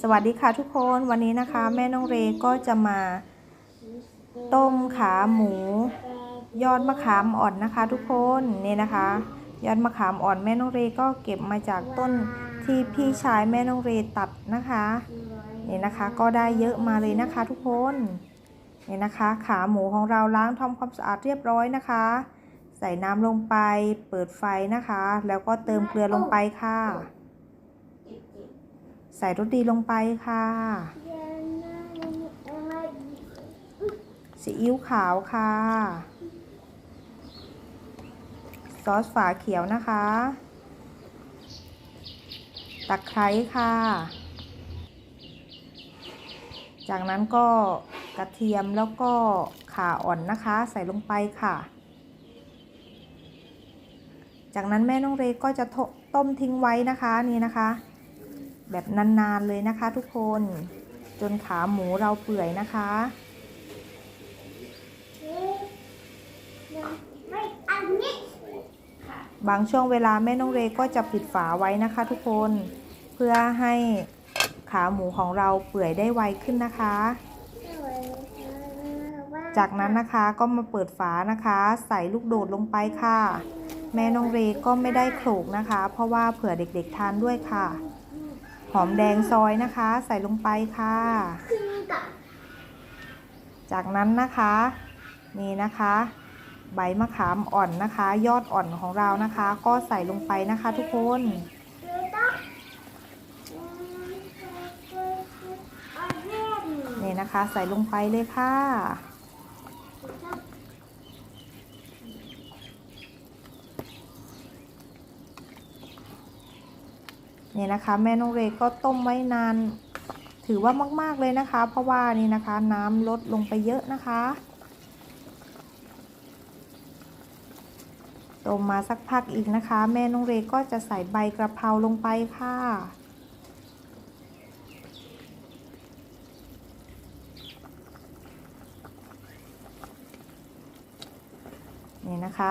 สวัสดีค่ะทุกคนวันนี้นะคะ แม่น้องเรก็จะมา ต้มขาหมู ยอดมะขามอ่อนนะคะ ทุกคนนี่นะคะ ยอดมะขามอ่อนแม่น้องเรก็เก็บมาจากต้นที่พี่ชายแม่น้องเรตัดนะคะนี่นะคะ ก็ได้เยอะมาเลยนะคะ ทุกคนนี่นะคะ ขาหมูของเราล้างทำความสะอาดเรียบร้อยนะคะ ใส่น้ำลงไป เปิดไฟนะคะ แล้วก็เติมเกลือลงไปค่ะ ใส่รสดีลงไปค่ะ ซีอิ๊วขาวค่ะ ซอสฝาเขียวนะคะ ตะไคร้ค่ะ จากนั้นก็กระเทียมแล้วก็ข่าอ่อนนะคะ ใส่ลงไปค่ะ จากนั้นแม่น้องเรก็จะต้มทิ้งไว้นะคะนี่นะคะ แบบนานๆเลยนะคะทุกคนจนขาหมูเราเปื่อยนะคะบางช่วงเวลาแม่น้องเรก็จะปิดฝาไว้นะคะทุกคนเพื่อให้ขาหมูของเราเปื่อยได้ไวขึ้นนะคะ จากนั้นนะคะก็มาเปิดฝานะคะ ใส่ลูกโดดลงไปค่ะ แม่น้องเรก็ไม่ได้โขลกนะคะ เพราะว่าเผื่อเด็กๆทานด้วยค่ะ หอมแดงซอยนะคะ ใส่ลงไปค่ะ จากนั้นนะคะ นี่นะคะ ใบมะขามอ่อนนะคะ ยอดอ่อนของเรานะคะ ก็ใส่ลงไปนะคะทุกคนนี่นะคะ ใส่ลงไปเลยค่ะ นี่นะคะ แม่น้องเรก็ต้มไว้นาน ถือว่ามาก ๆ เลยนะคะ เพราะว่านี่นะคะ น้ำลดลงไปเยอะนะคะต้มมาสักพักอีกนะคะ แม่น้องเรก็จะใส่ใบกระเพราลงไปค่ะนี่นะคะ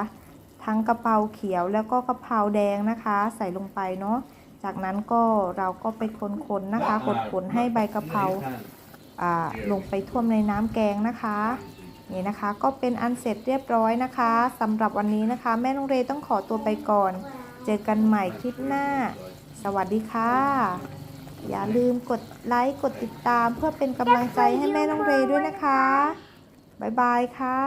ทั้งกระเพราเขียวแล้วก็กระเพราแดงนะคะ ใส่ลงไปเนาะ จากนั้นก็เราก็ไปคนๆนะคะกดๆให้ใบกะเพราอ่าลงไปท่วมในน้ำแกงนะคะนี่นะคะก็เป็นอันเสร็จเรียบร้อยนะคะสำหรับวันนี้นะคะ แม่น้องเรต้องขอตัวไปก่อน เจอกันใหม่คลิปหน้า สวัสดีค่ะ อย่าลืมกดไลค์กดติดตามเพื่อเป็นกำลังใจให้แม่น้องเรด้วยนะคะ บ๊ายบายค่ะ